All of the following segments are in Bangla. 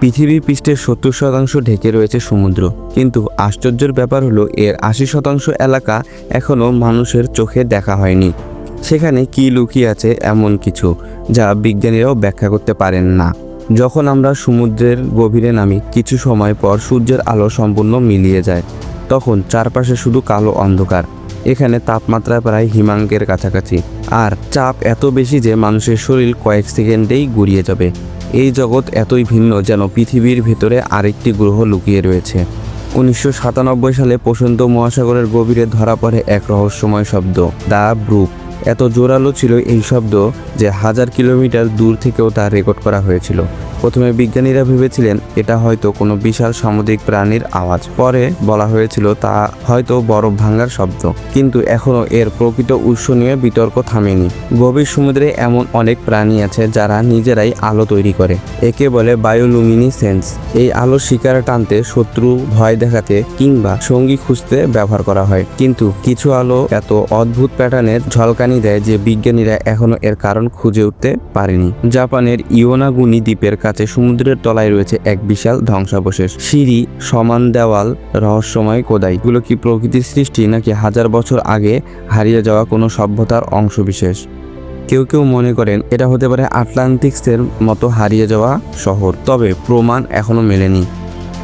পৃথিবী পৃষ্ঠের সত্তর শতাংশ ঢেকে রয়েছে সমুদ্র। কিন্তু আশ্চর্যের ব্যাপার হলো, এর আশি শতাংশ এলাকা এখনও মানুষের চোখে দেখা হয়নি। সেখানে কি লুকিয়ে আছে এমন কিছু, যা বিজ্ঞানীরাও ব্যাখ্যা করতে পারেন না। যখন আমরা সমুদ্রের গভীরে নামি, কিছু সময় পর সূর্যের আলো সম্পূর্ণ মিলিয়ে যায়। তখন চারপাশে শুধু কালো অন্ধকার। এখানে তাপমাত্রা প্রায় হিমাঙ্কের কাছাকাছি। আর চাপ এত বেশি যে মানুষের শরীর কয়েক সেকেন্ডেই গুড়িয়ে যাবে। এই জগৎ এতই ভিন্ন যেন পৃথিবীর ভেতরে আরেকটি গ্রহ লুকিয়ে রয়েছে। উনিশশো সাতানব্বই সালে প্রশান্ত মহাসাগরের গভীরে ধরা পড়ে এক রহস্যময় শব্দ, দ্য ব্রুক। এত জোরালো ছিল এই শব্দ যে হাজার কিলোমিটার দূর থেকেও তা রেকর্ড করা হয়েছিল। প্রথমে বিজ্ঞানীরা ভেবেছিলেন এটা হয়তো কোনো বিশাল সামুদ্রিক প্রাণীর আওয়াজ। পরে বলা হয়েছিল তা হয়তো বরফ ভাঙার শব্দ। কিন্তু এখনও এর প্রকৃত উৎস নিয়ে বিতর্ক থামেনি। গভীর সমুদ্রে এমন অনেক প্রাণী আছে যারা নিজেরাই আলো তৈরি করে। একে বলে বায়োলুমিনিসেন্স। এই আলো শিকারে টানতে শত্রু ভয় দেখাতে কিংবা সঙ্গী খুঁজতে ব্যবহার করা হয়। কিন্তু কিছু আলো এত অদ্ভুত প্যাটার্নের ঝলকানি দেয় যে বিজ্ঞানীরা এখনও এর কারণ খুঁজে উঠতে পারেনি। জাপানের ইওনাগুনি দ্বীপের কাছে সমুদ্রের তলায় রয়েছে এক বিশাল ধ্বংসাবশেষ। সিঁড়ি, সমান দেওয়াল, রহস্যময় কোদাই। এগুলো কি প্রকৃতির সৃষ্টি নাকি হাজার বছর আগে হারিয়ে যাওয়া কোনো সভ্যতার অংশবিশেষ? কেউ কেউ মনে করেন এটা হতে পারে আটলান্টিক্সের মতো হারিয়ে যাওয়া শহর, তবে প্রমাণ এখনও মেলেনি।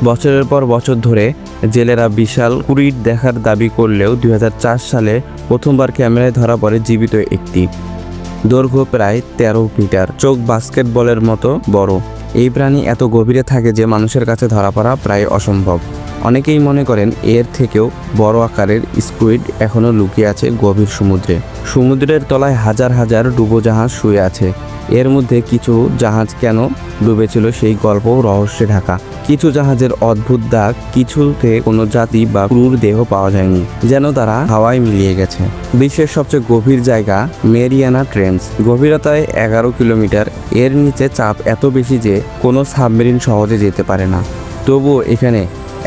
বছরের পর বছর ধরে জেলেরা বিশাল কুড়িট দেখার দাবি করলেও দুই হাজার চার সালে প্রথমবার ক্যামেরায় ধরা পড়ে জীবিত একটি। দৈর্ঘ্য প্রায় তেরো মিটার, চোখ বাস্কেটবলের মতো বড়। এই প্রাণী এত গভীরে থাকে যে মানুষের কাছে ধরা পড়া প্রায় অসম্ভব। অনেকেই মনে করেন এর থেকেও বড় আকারের স্কুইড এখনও লুকিয়ে আছে গভীর সমুদ্রে। সমুদ্রের তলায় হাজার হাজার ডুবোজাহাজ শুয়ে আছে। এর মধ্যে কিছু জাহাজ কেন ডুবেছিল সেই গল্পও রহস্যে ঢাকা। কিছু জাহাজের অদ্ভুত দাগ কিছুতে কোনো জাতি বা ক্রুর দেহ পাওয়া যায়নি, যেন তারা হাওয়ায় মিলিয়ে গেছে। বিশ্বের সবচেয়ে গভীর জায়গা মেরিয়ানা ট্রেন্স। গভীরতায় এগারো কিলোমিটার, এর নিচে চাপ এত বেশি যে কোনো সাবমেরিন সহজে যেতে পারে না। তবুও এখানে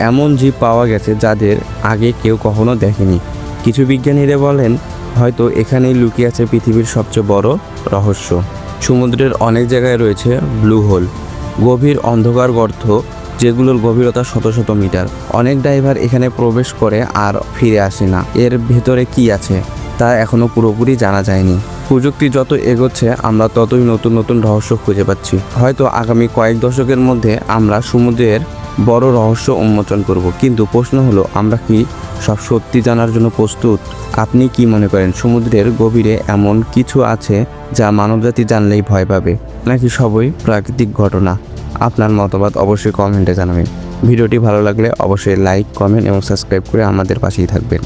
এমন জীব পাওয়া গেছে যাদের আগে কেউ কখনো দেখেনি। কিছু বিজ্ঞানীরা বলেন, হয়তো এখানেই লুকিয়ে আছে পৃথিবীর সবচেয়ে বড় রহস্য। সমুদ্রের অনেক জায়গায় রয়েছে ব্লু হোল। গভীর অন্ধকার গর্ত যেগুলোর গভীরতা শত শত মিটার। অনেক ড্রাইভার এখানে প্রবেশ করে আর ফিরে আসে না। এর ভেতরে কি আছে, তা এখনও পুরোপুরি জানা যায়নি। প্রযুক্তি যত এগোচ্ছে, আমরা ততই নতুন নতুন রহস্য খুঁজে পাচ্ছি। হয়তো আগামী কয়েক দশকের মধ্যে আমরা সমুদ্রের বড় রহস্য উন্মোচন করব। কিন্তু প্রশ্ন হলো, আমরা কি সব সত্যি জানার জন্য প্রস্তুত? আপনি কি মনে করেন, সমুদ্রের গভীরে এমন কিছু আছে যা মানবজাতি জানলেই ভয় পাবে? নাকি সবই প্রাকৃতিক ঘটনা? আপনার মতামত অবশ্যই কমেন্টে জানাবেন। ভিডিওটি ভালো লাগলে অবশ্যই লাইক, কমেন্ট এবং সাবস্ক্রাইব করে আমাদের পাশেই থাকবেন।